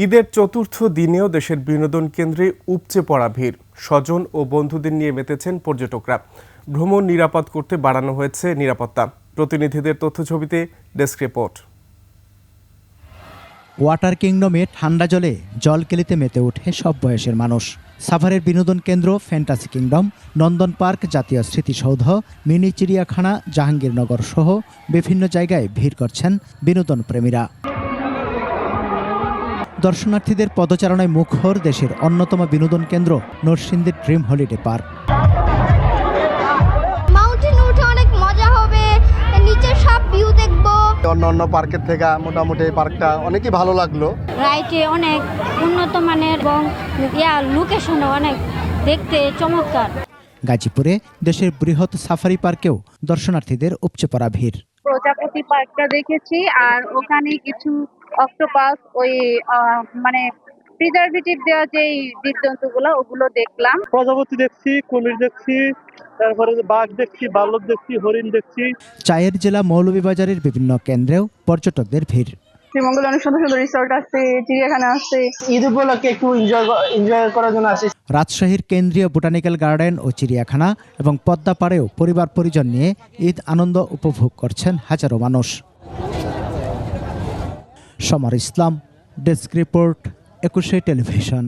ঈদের চতুর্থ দিনেও দেশের বিনোদন কেন্দ্রে উপচে পড়া ভিড়। স্বজন ও বন্ধুদের নিয়ে মেতেছেন পর্যটকরা। ভ্রমণ নিরাপদ করতে বাড়ানো হয়েছে নিরাপত্তা। প্রতিনিধিদের তথ্য ছবিতে ডেস্ক রিপোর্ট। ওয়াটার কিংডমে ঠান্ডা জলে জল কেলিতে মেতে ওঠে সব বয়সের মানুষ। সাভারের বিনোদন কেন্দ্র ফ্যান্টাসি কিংডম, নন্দন পার্ক জাতীয় স্মৃতিসৌধ, মিনি চিড়িয়াখানা, জাহাঙ্গীরনগর সহ বিভিন্ন জায়গায় ভিড় করছেন বিনোদন প্রেমীরা দর্শনার্থীদের পদচারণায় মুখর দেশের অন্যতম বিনোদন কেন্দ্র নরসিংদীর ড্রিম হলিডে পার্ক। মাউন্টেন উঠে অনেক মজা হবে। নিচের সব ভিউ দেখব। অন্য অন্য পার্কের থেকে মোটামুটি এই পার্কটা অনেকই ভালো লাগল। রাইটে অনেক উন্নত মানের এবং ইয়া লোকেশনও অনেক দেখতে চমৎকার। গাজীপুরে দেশের বৃহৎ সাফারি পার্কেও দর্শনার্থীদের উপচে পড়া ভিড়। প্রজাপতি পার্কটা দেখেছি আর ওখানে কিছু অক্টোপাস ওই মানে প্রিজারভেটিভ দেওয়া যেই জীবজন্তুগুলো ওগুলো দেখলাম। প্রজাপতি দেখছি কুমির দেখছি তারপরে বাঘ দেখছি বালক দেখছি হরিণ দেখছি। চায়ের জেলা মৌলভীবাজারের বিভিন্ন কেন্দ্রেও পর্যটকদের ভিড়। শ্রীমঙ্গলে অনেক সুন্দর সুন্দর রিসোর্ট আছে চিড়িয়াখানা আছে। ঈদ উপলক্ষে একটু এনজয় এনজয় করার জন্য আসি। রাজশাহীর কেন্দ্রীয় বোটানিক্যাল গার্ডেন ও চিড়িয়াখানা এবং পদ্মা পাড়েও পরিবার পরিজন নিয়ে ঈদ আনন্দ উপভোগ করছেন হাজারো মানুষ। Samar Islam desk report Ekushey television.